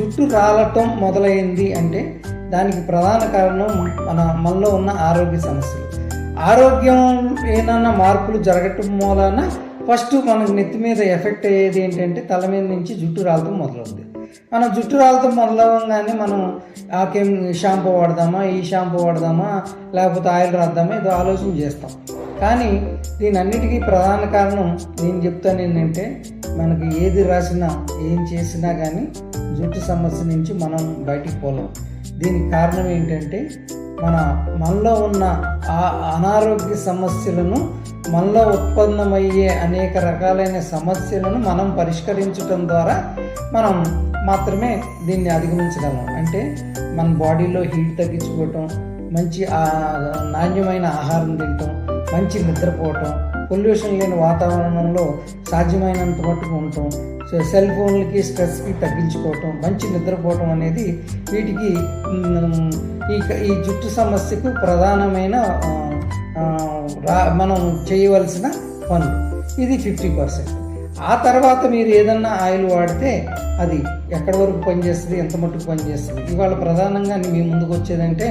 జుట్టు రాలటం మొదలైంది అంటే దానికి ప్రధాన కారణం మన మనలో ఉన్న ఆరోగ్య సమస్యలు. ఆరోగ్యం ఏదైనా మార్పులు జరగటం మూలాన ఫస్ట్ మనకు నెత్తి మీద ఎఫెక్ట్ అయ్యేది ఏంటంటే తల మీద నుంచి జుట్టు రాలటం మొదలవుతుంది మనం జుట్టు రాలటం మొదలవగానే మనం ఆకేం షాంపూ వాడదామా ఈ షాంపూ వాడదామా లేకపోతే ఆయిల్ రాద్దామా ఏదో ఆలోచన చేస్తాం. కానీ దీనన్నిటికీ ప్రధాన కారణం నేను చెప్తాను ఏంటంటే మనకి ఏది రాసినా ఏం చేసినా కానీ జుట్టు సమస్య నుంచి మనం బయటికి పోలేం. దీనికి కారణం ఏంటంటే మన మనలో ఉన్న ఆ అనారోగ్య సమస్యలను మనలో ఉత్పన్నమయ్యే అనేక రకాలైన సమస్యలను మనం పరిష్కరించడం ద్వారా మనం మాత్రమే దీన్ని అధిగమించగలం. అంటే మన బాడీలో హీట్ తగ్గించుకోవటం మంచి నాణ్యమైన ఆహారం తినటం మంచి నిద్రపోవటం పొల్యూషన్ లేని వాతావరణంలో సాధ్యమైనంత మట్టుకు ఉండటం సో సెల్ ఫోన్లకి స్ట్రెస్కి తగ్గించుకోవటం మంచి నిద్రపోవటం అనేది వీటికి ఈ ఈ జుట్టు సమస్యకు ప్రధానమైన రా మనం చేయవలసిన పనులు. ఇది ఫిఫ్టీ పర్సెంట్. ఆ తర్వాత మీరు ఏదన్నా ఆయిల్ వాడితే అది ఎక్కడి వరకు పనిచేస్తుంది ఎంత మట్టుకు పనిచేస్తుంది? ఇవాళ ప్రధానంగా మీ ముందుకు వచ్చేదంటే